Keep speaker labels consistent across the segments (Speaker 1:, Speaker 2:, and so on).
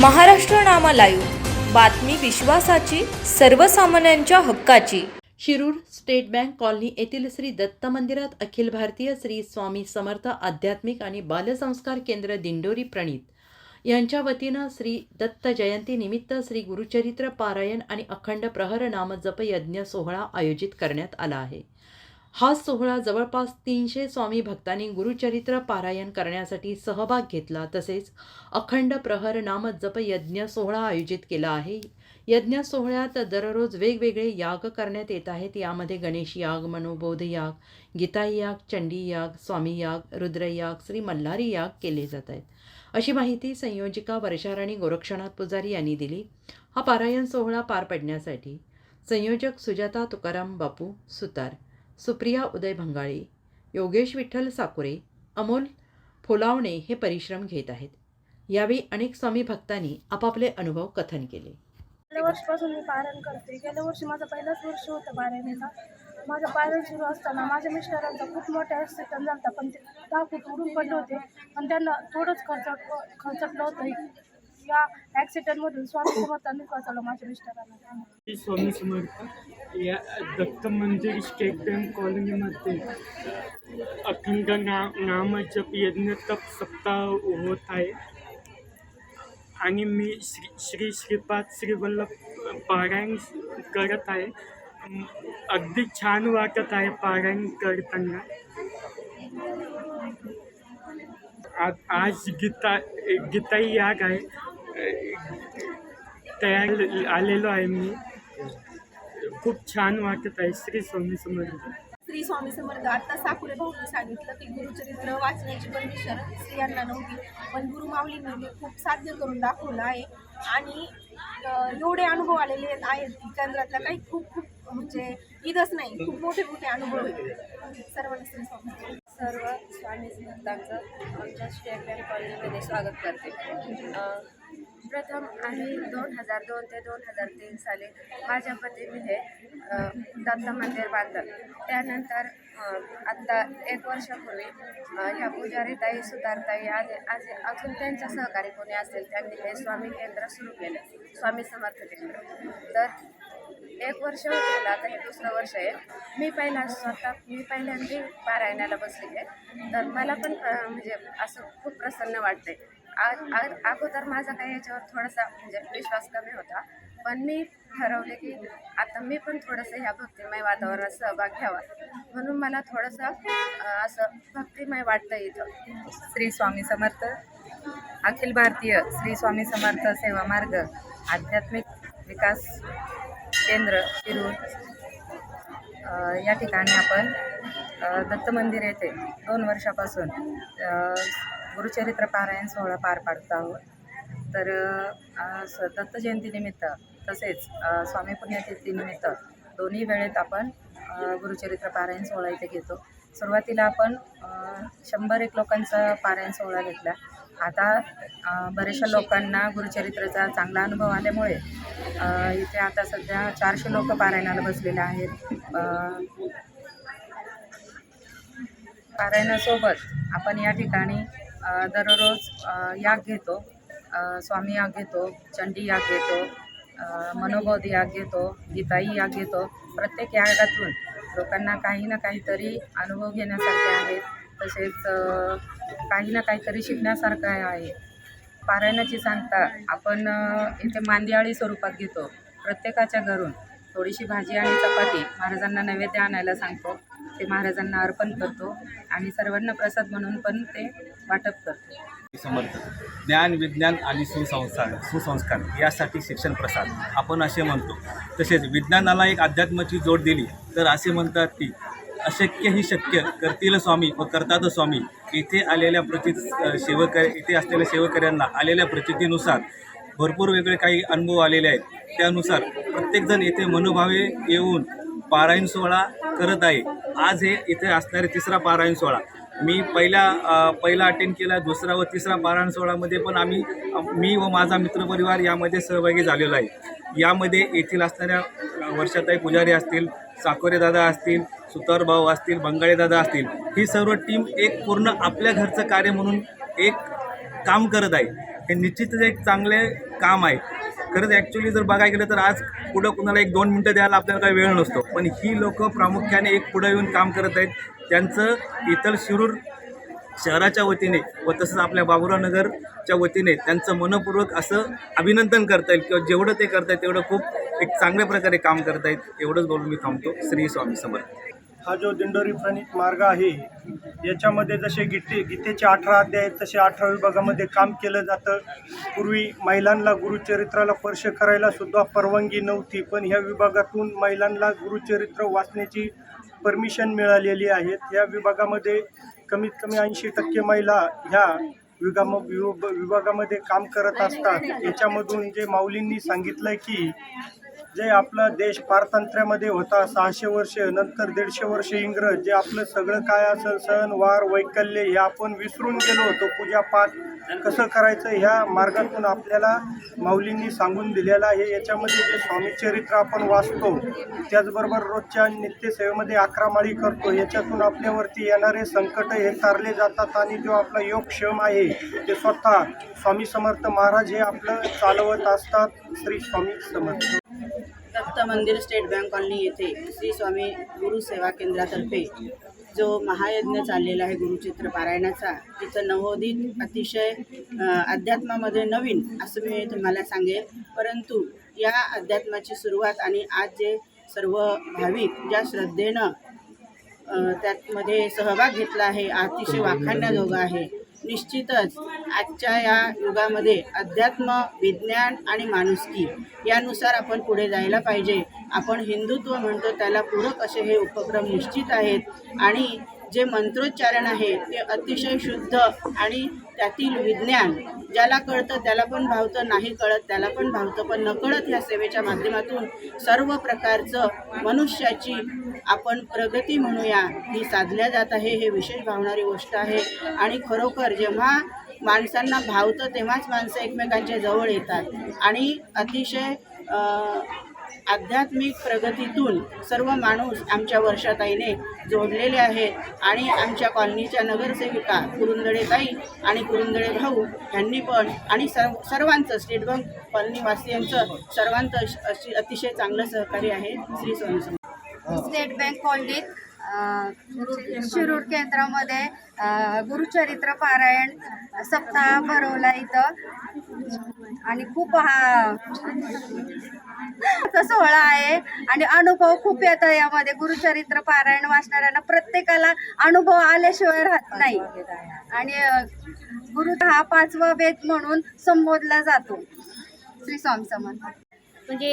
Speaker 1: महाराष्ट्र नामा live बातमी विश्वासाची सर्वसामान्यांच्या हक्काची.
Speaker 2: शिरूर स्टेट बँक कॉलनी येथील श्री दत्त मंदिरात अखिल भारतीय श्री स्वामी समर्थ आध्यात्मिक आणि बालसंस्कार केंद्र दिंडोरी प्रणीत. यांच्या वतीनं श्री दत्त जयंती निमित्त श्री गुरुचरित्र पारायण आणि अखंड प्रहर नामजप यज्ञ सोहळा आयोजित करण्यात आला आहे. हा सोहळा जवळपास तीनशे स्वामी भक्तांनी गुरुचरित्र पारायण करण्यासाठी सहभाग घेतला. तसेच अखंड प्रहर नामजप यज्ञ सोहळा आयोजित केला आहे. यज्ञ सोहळ्यात दररोज वेगवेगळे याग करण्यात येत आहेत. यामध्ये गणेश याग मनोबोध याग गीताई याग चंडी याग स्वामी याग रुद्रयाग श्री मल्हारी याग केले जात आहेत. अशी माहिती संयोजिका वर्षाराणी गोरक्षनाथ पुजारी यांनी दिली. हा पारायण सोहळा पार पडण्यासाठी संयोजक सुजाता तुकाराम बापू सुतार सुप्रिया उदय भंगाळे योगेश विठ्ठल साकुरे अमोल फोलावणे हे परिश्रम घेत आहेत. यावेळी अनेक स्वामी भक्तांनी आपापले अनुभव कथन केले.
Speaker 3: गेल्या वर्षीपासून मी पारण करते. गेल्या वर्षी माझं पहिलाच वर्ष होतं पारायणाचा. माझं पारायण सुरू असताना माझ्या मिस्टरांचा खूप मोठा ॲक्सिडेंट झाला होता. पण ते दहा फूट उडून पडले होते? आणि त्यांना थोडंच खर्च खर्चटलं होतं. या ॲक्सिडेंटमधून स्वामी समर्थांनी वाचवलं माझ्या मिस्टरांना.
Speaker 4: स्वामी समर्थ या दत्त मंदिर स्टेट बँक कॉलनीमध्ये अखंड ना नामजप यज्ञ तप सप्ताह होत आहे. आणि मी श्री श्री श्रीपाद श्रीवल्लभ पारायण करत आहे. अगदी छान वाटत आहे पारायण करताना. आज आज गीता गीताई याग आहे. तयार आलेलो आहे मी. खूप छान वाटत आहे श्री स्वामी समर्थ.
Speaker 5: श्री स्वामी समर्थ आता साकुरे भाऊनी सांगितलं की गुरुचरित्र वाचण्याची परमिशन स्त्रियांना नव्हती पण गुरुमाऊलींनी ते खूप साध्य करून दाखवलं आहे. आणि एवढे अनुभव आलेले आहेत की केंद्रातला काही खूप खूप म्हणजे इथंच नाही खूप मोठे मोठे अनुभव आहेत. सर्वांना श्री स्वामी.
Speaker 6: सर्व स्वामी समर्थांचं आमच्या स्टेट बँक कॉलनीमध्ये स्वागत करते. प्रथम आम्ही दोन हजार दोन ते दोन हजार तीन साली माझ्या पतीने हे दत्त मंदिर बांधलं. त्यानंतर आत्ता एक वर्षापूर्वी ह्या पुजारी ताई सुधारताई आज आज अजून त्यांच्या सहकारी कोणी असेल त्यांनी हे स्वामी केंद्र सुरू केलं. स्वामी समर्थ केंद्र. तर एक वर्ष झालं आता हे दुसरं वर्ष आहे. मी पहिला स्वतः मी पहिल्यांदा पारायणाला बसलेली आहे. तर मला पण म्हणजे असं खूप प्रसन्न वाटते अगोदर माझा काही याच्यावर थोडासा म्हणजे विश्वास कमी होता. पण मी ठरवले की आता मी पण थोडंसं ह्या भक्तिमय वातावरणात सहभाग घ्यावा. म्हणून मला थोडंसं असं भक्तिमय वाटतं इथं.
Speaker 7: श्री स्वामी समर्थ. अखिल भारतीय श्री स्वामी समर्थ सेवा मार्ग आध्यात्मिक विकास केंद्र शिरूर. या ठिकाणी आपण दत्त मंदिर येथे दोन वर्षापासून गुरुचरित्र पारायण सोहळा पार पाडत आहोत. तर स- दत्त जयंतीनिमित्त तसेच स्वामी पुण्यतिथीनिमित्त दोन्ही वेळेत आपण गुरुचरित्र पारायण सोहळा इथे घेतो. सुरुवातीला आपण शंभर एक लोकांचा पारायण सोहळा घेतला. आता बऱ्याचशा लोकांना गुरुचरित्राचा चांगला अनुभव आल्यामुळे इथे आता सध्या चारशे लोक पारायणाला बसलेले आहेत. पारायणासोबत आपण या ठिकाणी दररोज याग घेतो. स्वामी याग घेतो चंडी याग घेतो मनोबोधी मनोबोध याग घेतो गीताई याग घेतो. प्रत्येक यागातून लोकांना काही ना काहीतरी अनुभव घेण्यासारखे आहे. तसेच काही ना काहीतरी शिकण्यासारखं आहे. पारायणाची सांगता आपण इथे मांदियाळी स्वरूपात घेतो. प्रत्येकाच्या घरून थोडीशी भाजी आणि चपाती महाराजांना नैवेद्य आणायला सांगतो. ते महाराजांना अर्पण करतो आणि सर्वांना प्रसाद म्हणून पण ते वाटप करतो.
Speaker 8: समर्थ ज्ञान विज्ञान आणि सुसंस्कार सुसंस्कार यासाठी शिक्षण प्रसार. आपण असे म्हणतो. तसेच विज्ञानाला एक अध्यात्माची जोड दिली तर असे म्हणतात की अशक्य ही शक्य करतील स्वामी व करतात स्वामी. इथे आलेल्या प्रचित सेवक इथे असलेल्या सेवकऱ्यांना आलेल्या प्रचितीनुसार भरपूर वेगळे काही अनुभव आलेले आहेत. त्यानुसार प्रत्येकजण येथे मनोभावे येऊन पारायण सोहळा करत आहे. आज हे इथे असणारे तिसरा पारायण सोहळा. मी पहिला पहिला अटेंड केला दुसरा व तिसरा पारायण सोहळामध्ये पण आम्ही मी व माझा मित्रपरिवार यामध्ये सहभागी झालेलो आहे. यामध्ये येथील असणाऱ्या वर्षाताई पुजारी असतील साकोरे दादा असतील सुतार भाऊ असतील बंगाळे दादा असतील ही सर्व टीम एक पूर्ण आपल्या घरचं कार्य म्हणून एक काम करत आहे. हे निश्चितच एक चांगले काम आहे. खरंच ॲक्च्युली जर बघायला गेलं तर आज पुढं कुणाला एक दोन मिनटं द्यायला आपल्याला काही वेळ नसतो. पण ही लोक प्रामुख्याने एक पुढं येऊन काम करत आहेत. त्यांचं इतर शिरूर शहराच्या वतीने व तसंच आपल्या बाबुराव नगरच्या वतीने त्यांचं मनपूर्वक असं अभिनंदन करता येईल किंवा जेवढं ते करतायत तेवढं खूप एक चांगल्या प्रकारे काम करतायत. एवढंच बोलून मी थांबतो. श्री स्वामी समर्थ.
Speaker 9: हा जो दिंडोरी प्रणित मार्ग आहे याच्यामध्ये जसे गीते गीतेचे अठरा अध्याय आहेत तसे अठरा विभागामध्ये काम केलं जातं. पूर्वी महिलांना गुरुचरित्राला स्पर्श करायला सुद्धा परवानगी नव्हती पण ह्या विभागातून महिलांना गुरुचरित्र वाचण्याची परमिशन मिळालेली आहेत या विभागामध्ये कमीत कमी ऐंशी टक्के महिला ह्या विभाग विभ- विभागामध्ये काम करत असतात. याच्यामधून जे माऊलींनी सांगितलं की जे आपला देश पारतंत्र्यामध्ये होता सहाशे वर्ष नंतर दीडशे वर्ष इंग्रज जे आपलं सगळं काय असेल सण वार वैकल्य हे आपण विसरून गेलो होतो. पूजापाठ कसं करायचं ह्या मार्गातून आपल्याला माऊलींनी सांगून दिलेलं आहे. याच्यामध्ये जे स्वामी चरित्र आपण वाचतो त्याचबरोबर रोजच्या नित्यसेवेमध्ये अकरा करतो याच्यातून आपल्यावरती येणारे संकट हे तारले जातात आणि जो आपला योगक्षम आहे ते स्वतः स्वामी समर्थ महाराज हे आपलं चालवत असतात श्री स्वामी समर्थ.
Speaker 10: दत्त मंदिर स्टेट बँक कॉलनी येथे श्री स्वामी गुरु सेवा केंद्रातर्फे जो महायज्ञ चाललेला आहे गुरुचित्र पारायणाचा तिचं नवोदित अतिशय अध्यात्मामध्ये नवीन असं मी तुम्हाला सांगेन. परंतु या अध्यात्माची सुरुवात आणि आज जे सर्व भाविक ज्या श्रद्धेनं त्यातमध्ये त्यामध्ये सहभाग घेतला आहे अतिशय वाखाणण्याजोगं आहे निश्चितच आजच्या या युगामध्ये अध्यात्म विज्ञान आणि माणुसकी यानुसार आपण पुढे जायला पाहिजे. आपण हिंदुत्व म्हणतो त्याला पूरक असे हे उपक्रम निश्चित आहेत आणि जे मंत्रोच्चारण आहे ते अतिशय शुद्ध आणि त्यातील विज्ञान ज्याला कळतं त्याला पण भावतं नाही कळत त्याला पण भावतं पण नकळत ह्या सेवेच्या माध्यमातून सर्व प्रकारचं मनुष्याची आपण प्रगती म्हणूया ही साधल्या जात आहे हे विशेष भावणारी गोष्ट आहे. आणि खरोखर जेव्हा माणसांना भावतं तेव्हाच माणसं एकमेकांच्या जवळ येतात. आणि अतिशय आध्यात्मिक प्रगतीतून सर्व माणूस आमच्या वर्षाताईने जोडलेले आहेत आणि आमच्या कॉलनीच्या नगरसेविका कुरुंदळेताई आणि कुरुंदळे भाऊ यांनी पण आणि सर्व सर्वांचं स्टेट बँक कॉलनीवासियांचं सर्वांचं अशी अतिशय चांगलं सहकार्य आहे. श्री स्वामी
Speaker 11: स्टेट बँक कॉलनीत शिरूर केंद्रामध्ये गुरुचरित्र पारायण सप्ताह भरवला इथं. आणि खूप हा सोहळा आहे. आणि अनुभव खूप येतं यामध्ये. गुरुचरित्र पारायण वाचणाऱ्यांना प्रत्येकाला अनुभव आल्याशिवाय राहत नाही. आणि गुरु हा पाचवा वेद म्हणून संबोधला जातो. श्री स्वामी समर्थ.
Speaker 12: म्हणजे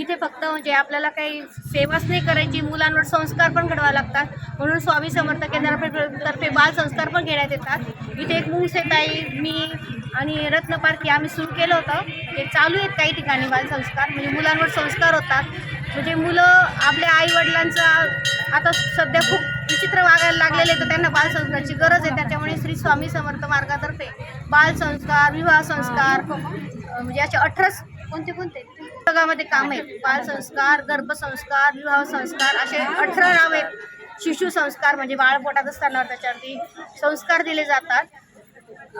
Speaker 12: इथे फक्त म्हणजे आपल्याला काही सेवाच नाही करायची मुलांवर संस्कार पण घडवा लागतात. म्हणून स्वामी समर्थ केंद्रातर्फे बाल संस्कार पण घेण्यात येतात. इथे एक मुंगसेताई मी आणि रत्नपारखी आम्ही सुरू केलं होतं. ते चालू आहेत काही ठिकाणी बालसंस्कार म्हणजे मुलांवर संस्कार होतात. म्हणजे मुलं आपल्या आईवडिलांचा आता सध्या खूप विचित्र वागायला लागलेले तर त्यांना बालसंस्कारची गरज आहे. त्याच्यामुळे श्री स्वामी समर्थ मार्गातर्फे बालसंस्कार विवाह संस्कार म्हणजे असे अठरा कोणते कोणते? जगामध्ये काम आहेत. बालसंस्कार गर्भसंस्कार विवाह संस्कार असे अठरा नाव आहेत. शिशु संस्कार म्हणजे बाळ पोटात असताना त्याच्यावरती संस्कार दिले जातात.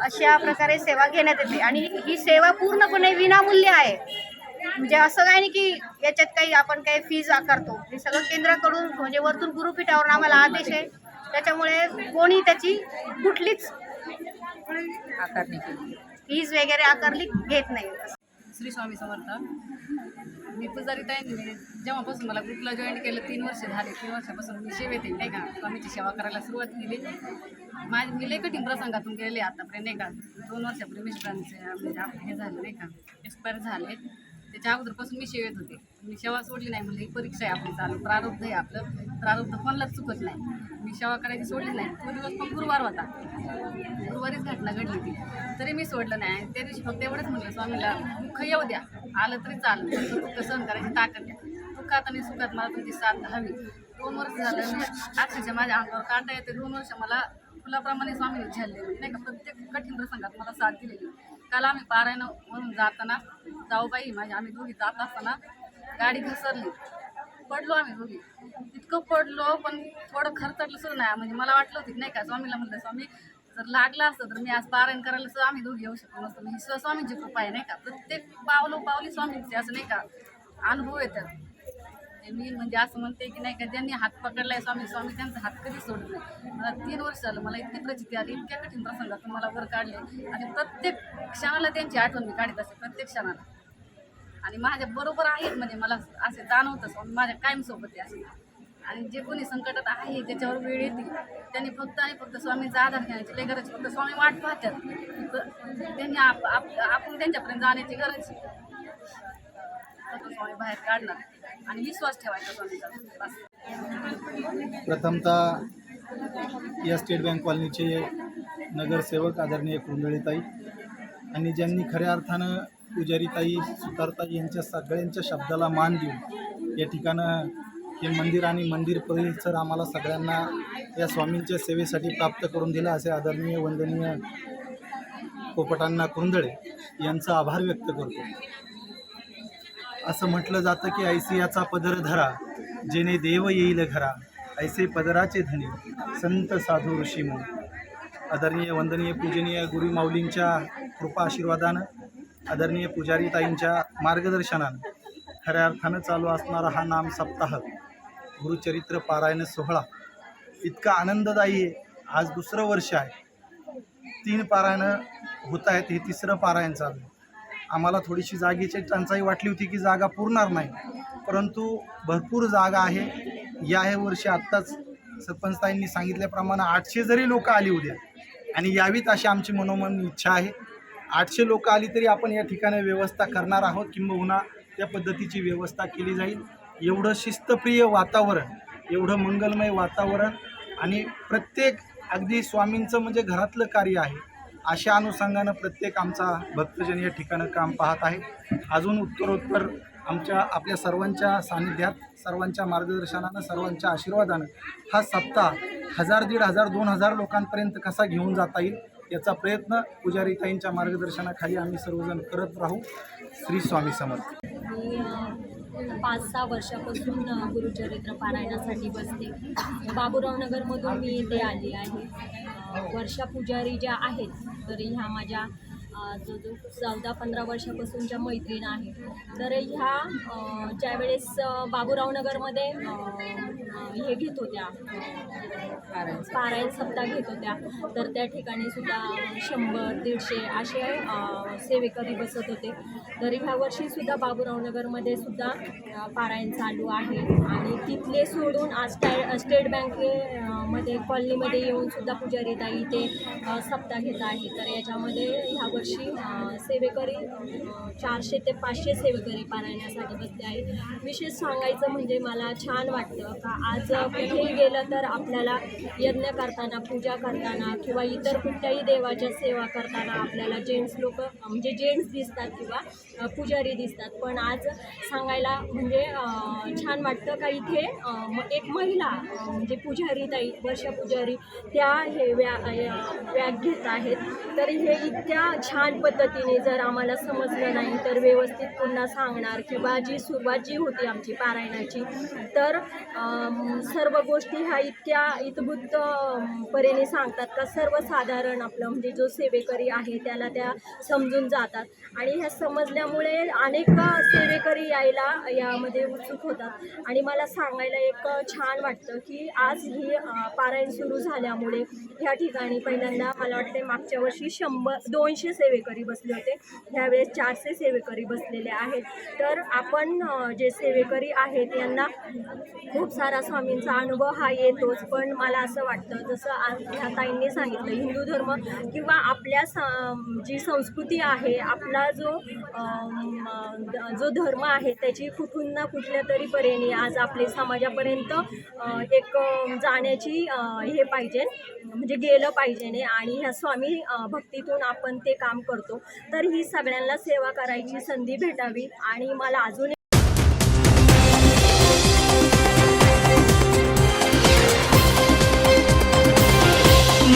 Speaker 12: अशा प्रकारे सेवा घेण्यात येते. आणि ही सेवा पूर्णपणे विनामूल्य आहे. म्हणजे असं काही नाही की याच्यात काही आपण काही फीज आकारतो. हे सगळं केंद्राकडून म्हणजे वरतून गुरुपीठावरून आम्हाला आदेश आहे. त्याच्यामुळे कोणी त्याची कुठलीच फीज वगैरे आकारली घेत नाही.
Speaker 6: श्री स्वामी समर्थ. मी पुजारी ताईंनी जेव्हापासून मला ग्रुपला जॉईन केलं तीन वर्ष झाले तीन वर्षापासून मी सेवेत येईल नाही का? स्वामीची सेवा करायला सुरुवात केली. माझे मी लई कठीण प्रसंगातून गेले आतापर्यंत नाही का? दोन वर्षापूर्वी मिस्टरांचे म्हणजे हे झाले नाही का? एक्सपायर झाले. त्याच्या अगोदरपासून मी सेवेत होते. मी सेवा सोडली नाही म्हणजे ही परीक्षा आहे आपली चालू प्रारब्ध आहे आपलं. प्रारब्ध कोणालाच चुकत नाही. मी सेवा करायची सोडली नाही. तो दिवस पण गुरुवार होता. गुरुवारीच घटना घडली ती तरी मी सोडलं नाही. त्या दिवशी फक्त एवढंच म्हटलं स्वामीला दुःख येऊ द्या. आलं तरी चालेल. दुःख सहन करायची ताकद द्या. दुःखात आणि सुखात मला तुमची साथ हवी. दोन वर्ष झालं मी अक्षरशः माझ्या अंगावर काटा येते. दोन वर्ष मला फुलाप्रमाणे स्वामीने झेलले. नाही का? प्रत्येक कठीण प्रसंगात मला साथ दिलेली. काल आम्ही पारायण म्हणून जाताना जाऊ बाई माझ्या आम्ही दोघी जात असताना गाडी घसरली. पडलो आम्ही दोघी. इतकं पडलो पण थोडं खरचटलं सुद्धा नाही. म्हणजे मला वाटलं होतं की नाही का स्वामीला म्हणलं स्वामी जर लागलं असतं तर मी आज पारायण करायला सुद्धा आम्ही दोघी येऊ शकतो नसतो. मी सुद्धा स्वामींची कृपा आहे नाही का? प्रत्येक पावलं पावली स्वामींची असं नाही का? अनुभव येतात. ते मी म्हणजे असं म्हणते की नाही का ज्यांनी हात पकडलाय स्वामी स्वामी त्यांचा हात कधी सोडत नाही. मला तीन वर्ष झालं मला इतकी प्रचिती आली इतक्या कठीण प्रसंगात मला वर काढले. आणि प्रत्येक क्षणाला त्यांची आठवण मी काढत असते प्रत्येक क्षणाला. आणि माझ्या बरोबर आहेत म्हणजे मला असे जाणवतं स्वामी माझ्या कायमसोबत आहे असे. आणि जे कोणी संकटात आहे त्याच्यावर वेळ येते त्यांनी फक्त आणि फक्त स्वामींचा आधार घेण्याची लय गरज फक्त स्वामी वाट पाहतात. त्यांनी आप आप- आपण त्यांच्यापर्यंत जाण्याची गरज आहे. स्वामी बाहेर काढणार. आणि विश्वास ठेवायचा स्वामीचा.
Speaker 13: प्रथमतः या स्टेट बँक कॉलनीचे नगरसेवक आदरणीय कुंडळीताई आणि ज्यांनी खऱ्या अर्थानं पुजारीताई सुतारताई यांच्या सगळ्यांच्या शब्दाला मान देऊन या ठिकाणं हे मंदिर आणि मंदिर परिसर आम्हाला सगळ्यांना या स्वामींच्या सेवेसाठी प्राप्त करून दिला असे आदरणीय वंदनीय पोपटांना कुंदळे यांचा आभार व्यक्त करतो. असं म्हटलं जातं की ऐसियाचा पदर धरा जेणे देव येईल घरा ऐसे पदराचे धनी संत साधू ऋषी आदरणीय वंदनीय पूजनीय गुरुमाऊलींच्या कृपा आशीर्वादानं आदरणीय पुजारी ताईंच्या मार्गदर्शनानं खऱ्या अर्थानं चालू असणारा हा नाम सप्ताह गुरुचरित्र पारायण सोहळा इतका आनंददायी आहे. आज दुसरं वर्ष आहे. तीन पारायणं होत आहेत हे तिसरं पारायण चालू आहे. आम्हाला थोडीशी जागेची टंचाई वाटली होती की जागा पुरणार नाही. परंतु भरपूर जागा आहे. या हे वर्षी आत्ताच सरपंचताईंनी सांगितल्याप्रमाणे आठशे जरी लोक आली उद्या आणि यावीत अशी आमची मनोमन इच्छा आहे. आठशे लोक आली तरी आपण या ठिकाणी व्यवस्था करणार आहोत किंबहुना त्या पद्धतीची व्यवस्था केली जाईल. एवढं शिस्तप्रिय वातावरण एवढं मंगलमय वातावरण आणि प्रत्येक अगदी स्वामींचं म्हणजे घरातलं कार्य आहे अशा अनुषंगानं प्रत्येक आमचा भक्तजन या ठिकाणं काम पाहत आहे. अजून उत्तरोत्तर आमच्या आपल्या सर्वांच्या सानिध्यात सर्वांच्या मार्गदर्शनानं सर्वांच्या आशीर्वादानं हा सप्ताह हजार दीड हजार दोन हजार लोकांपर्यंत कसा घेऊन जाता येईल याचा प्रयत्न पुजारीताईंच्या मार्गदर्शनाखाली आम्ही सर्वजण करत राहू. श्री स्वामी समर्थ.
Speaker 14: मी पाच सहा वर्षापासून गुरुचरित्र पारायणासाठी बसते. बाबूराव नगरमधून मी इथे आली आहे. वर्षा पुजारी ज्या आहेत तर ह्या माझ्या जो जो चौदा पंधरा वर्षापासूनच्या मैत्रीण आहेत तर ह्या ज्यावेळेस अ, बाबूराव नगरमध्ये हे घेत होत्या. पारायण सप्ताह घेत होत्या. तर त्या ठिकाणी सुद्धा शंभर दीडशे असे सेवेकरी बसत होते. तरी ह्या वर्षी सुद्धा बाबूराव नगरमध्ये सुद्धा पारायण चालू आहे. आणि तिथले सोडून आज स्टॅ स्टेट बँके मध्ये कॉलनीमध्ये येऊन सुद्धा पुजारी ताई ते सप्ताह घेत आहे तर याच्यामध्ये ह्या वर्षी सेवेकरी चारशे ते पाचशे सेवेकरी पारायणासाठी बसले आहेत. विशेष सांगायचं म्हणजे मला छान वाटतं का आज कुठेही गेलं तर आपल्याला यज्ञ करताना पूजा करताना किंवा इतर कुठल्याही देवाच्या सेवा करताना आपल्याला जेंट्स लोक म्हणजे जेंट्स दिसतात किंवा पुजारी दिसतात. पण आज सांगायला म्हणजे छान वाटतं का इथे एक महिला म्हणजे पुजारी ताई वर्षा पुजारी त्या हे व्या व्याग घेत आहेत. तर हे इतक्या छान पद्धतीने जर आम्हाला समजलं नाही तर व्यवस्थित पुन्हा सांगणार किंवा जी सुरुवात जी होती आमची पारायणाची तर सर्व गोष्टी ह्या इतक्या इतभूत परेने परीने सांगतात का सर्वसाधारण आपलं म्हणजे जो सेवेकरी आहे त्याला त्या समजून जातात. आणि ह्या समजल्यामुळे अनेक सेवेकरी यायला यामध्ये उत्सुक होतात. आणि मला सांगायला एक छान वाटतं की आज ही पारायण सुरू झाल्यामुळे ह्या ठिकाणी पहिल्यांदा मला वाटते मागच्या वर्षी शंभर दोनशे सेवेकरी बसले होते. ह्यावेळेस चारशे सेवेकरी बसलेले आहेत. तर आपण जे सेवेकरी आहेत यांना खूप सारा स्वामींचा अनुभव हा येतोच पण मला असं वाटतं जसं ह्या ताईंनी सांगितलं हिंदू धर्म किंवा आपल्या स- जी संस्कृती आहे आपला जो जो धर्म आहे त्याची कुठून ना कुठल्या तरी परीने आज आपले समाजापर्यंत एक जाण्याची हे पाहिजे म्हणजे गेलं पाहिजे आणि ह्या स्वामी भक्तीतून आपण ते काम करतो. तर ही सगळ्यांना सेवा करायची संधी भेटावी आणि मला अजून